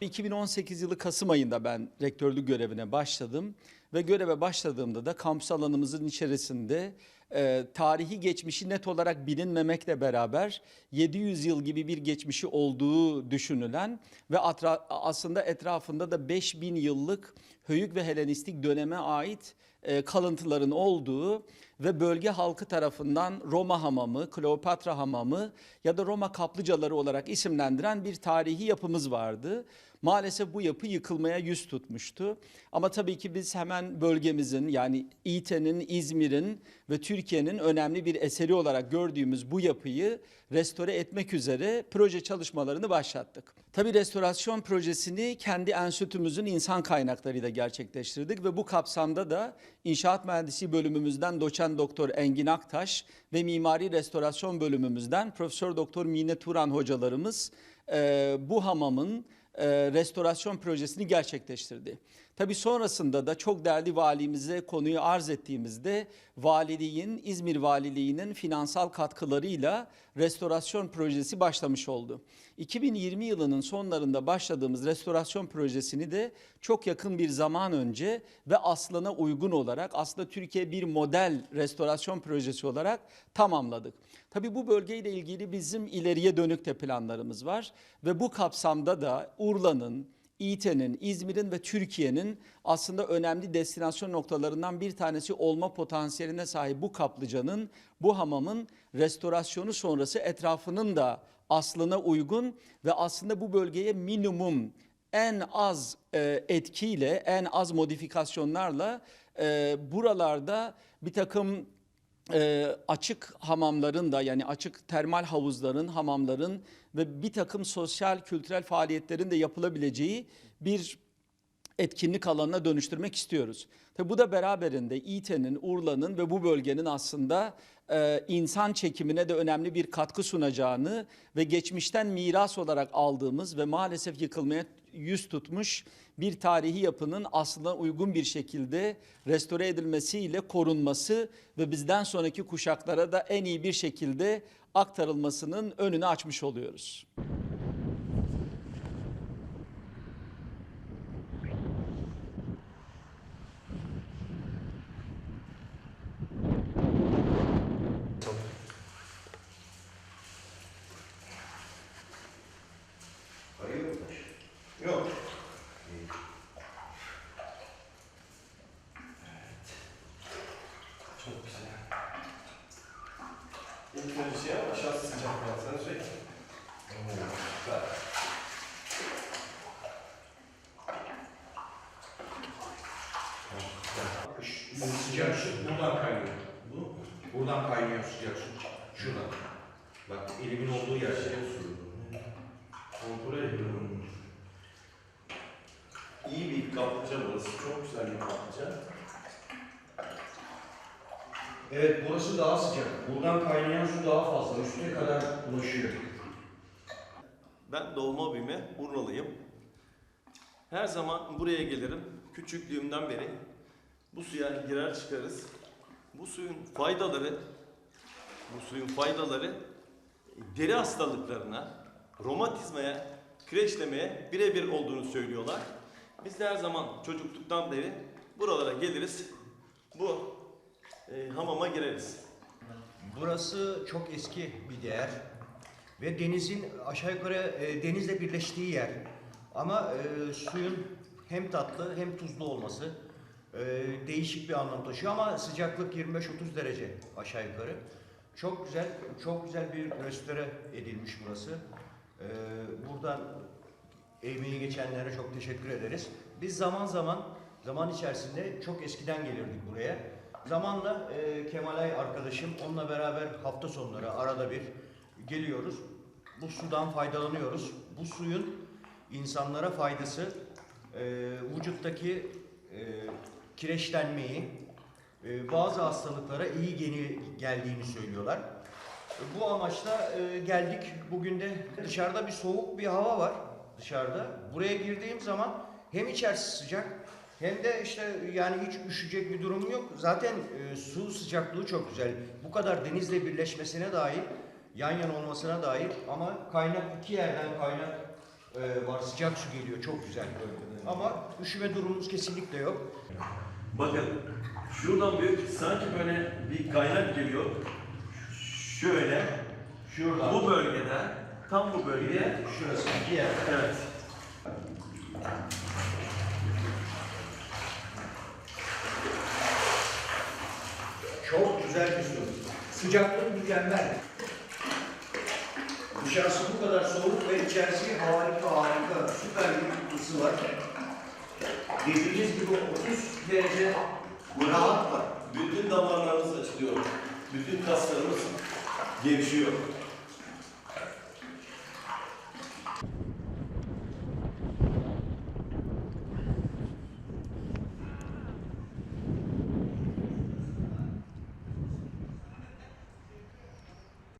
2018 yılı Kasım ayında ben rektörlük görevine başladım ve göreve başladığımda da kampüs alanımızın içerisinde e, tarihi geçmişi net olarak bilinmemekle beraber 700 yıl gibi bir geçmişi olduğu düşünülen ve atra- aslında etrafında da 5000 yıllık Höyük ve Helenistik döneme ait e, kalıntıların olduğu ve bölge halkı tarafından Roma hamamı, Kleopatra hamamı ya da Roma kaplıcaları olarak isimlendiren bir tarihi yapımız vardı. Maalesef bu yapı yıkılmaya yüz tutmuştu. Ama tabii ki biz hemen bölgemizin yani İT'nin, İzmir'in ve Türkiye'nin önemli bir eseri olarak gördüğümüz bu yapıyı restore etmek üzere proje çalışmalarını başlattık. Tabii restorasyon projesini kendi enstitümüzün insan kaynaklarıyla gerçekleştirdik ve bu kapsamda da İnşaat Mühendisliği bölümümüzden doçent doktor Engin Aktaş ve Mimari Restorasyon bölümümüzden Profesör Doktor Mine Turan hocalarımız e, bu hamamın restorasyon projesini gerçekleştirdi. Tabii sonrasında da çok değerli valimize konuyu arz ettiğimizde valiliğin, İzmir Valiliği'nin finansal katkılarıyla restorasyon projesi başlamış oldu. 2020 yılının sonlarında başladığımız restorasyon projesini de çok yakın bir zaman önce ve aslına uygun olarak aslında Türkiye bir model restorasyon projesi olarak tamamladık. Tabii bu bölgeyle ilgili bizim ileriye dönük de planlarımız var ve bu kapsamda da Urla'nın, İT'nin, İzmir'in ve Türkiye'nin aslında önemli destinasyon noktalarından bir tanesi olma potansiyeline sahip bu kaplıcanın, bu hamamın restorasyonu sonrası etrafının da aslına uygun ve aslında bu bölgeye minimum en az e, etkiyle, en az modifikasyonlarla e, buralarda bir takım e, açık hamamların da yani açık termal havuzların, hamamların ve bir takım sosyal kültürel faaliyetlerin de yapılabileceği bir etkinlik alanına dönüştürmek istiyoruz. Tabi bu da beraberinde İT'nin, Urla'nın ve bu bölgenin aslında e, insan çekimine de önemli bir katkı sunacağını ve geçmişten miras olarak aldığımız ve maalesef yıkılmaya yüz tutmuş bir tarihi yapının aslına uygun bir şekilde restore edilmesiyle korunması ve bizden sonraki kuşaklara da en iyi bir şekilde aktarılmasının önünü açmış oluyoruz. Hayır mı? Yok. Çok güzel. İlk önce şey yap, aşağısı sıcak. Oo, süper. Bu sıcak su buradan kaynıyor. Bu? Buradan kaynıyor sıcak su. Şuradan. Bak elimin olduğu yer şey su. Kontrol ediyorum. İyi bir kaplıca burası. Çok güzel bir kaplıca. Evet burası daha sıcak. Buradan kaynayan su daha fazla. Üstüne kadar ulaşıyor. Ben doğma büyüme Urlalıyım. Her zaman buraya gelirim. Küçüklüğümden beri bu suya girer çıkarız. Bu suyun faydaları, bu suyun faydaları deri hastalıklarına, romatizmaya, kireçlemeye birebir olduğunu söylüyorlar. Biz de her zaman çocukluktan beri buralara geliriz. Bu e, hamama gireriz. Burası çok eski bir değer ve denizin aşağı yukarı e, denizle birleştiği yer. Ama e, suyun hem tatlı hem tuzlu olması e, değişik bir anlam taşıyor ama sıcaklık 25-30 derece aşağı yukarı. Çok güzel, çok güzel bir restore edilmiş burası. E, buradan emeği geçenlere çok teşekkür ederiz. Biz zaman zaman zaman içerisinde çok eskiden gelirdik buraya. Zamanla e, Kemalay arkadaşım onunla beraber hafta sonları arada bir geliyoruz. Bu sudan faydalanıyoruz. Bu suyun insanlara faydası e, vücuttaki e, kireçlenmeyi, e, bazı hastalıklara iyi geni geldiğini söylüyorlar. Bu amaçla e, geldik. Bugün de dışarıda bir soğuk bir hava var dışarıda. Buraya girdiğim zaman hem içerisi sıcak hem de işte yani hiç üşüyecek bir durum yok. Zaten e, su sıcaklığı çok güzel. Bu kadar denizle birleşmesine dair, yan yana olmasına dair ama kaynak iki yerden kaynak e, var. Sıcak su geliyor. Çok güzel. Ama üşüme durumumuz kesinlikle yok. Bakın şuradan bir sanki böyle bir kaynak geliyor. Şöyle Şuradan. bu bölgeden tam bu bölgede Şurası iki yer. evet. Çok güzel bir su. Sıcaklığı mükemmel. Dışarısı bu kadar soğuk ve içerisi harika harika süper bir ısı var. Dediğiniz gibi 30 derece rahat var. Bütün damarlarımız açılıyor. Bütün kaslarımız gevşiyor.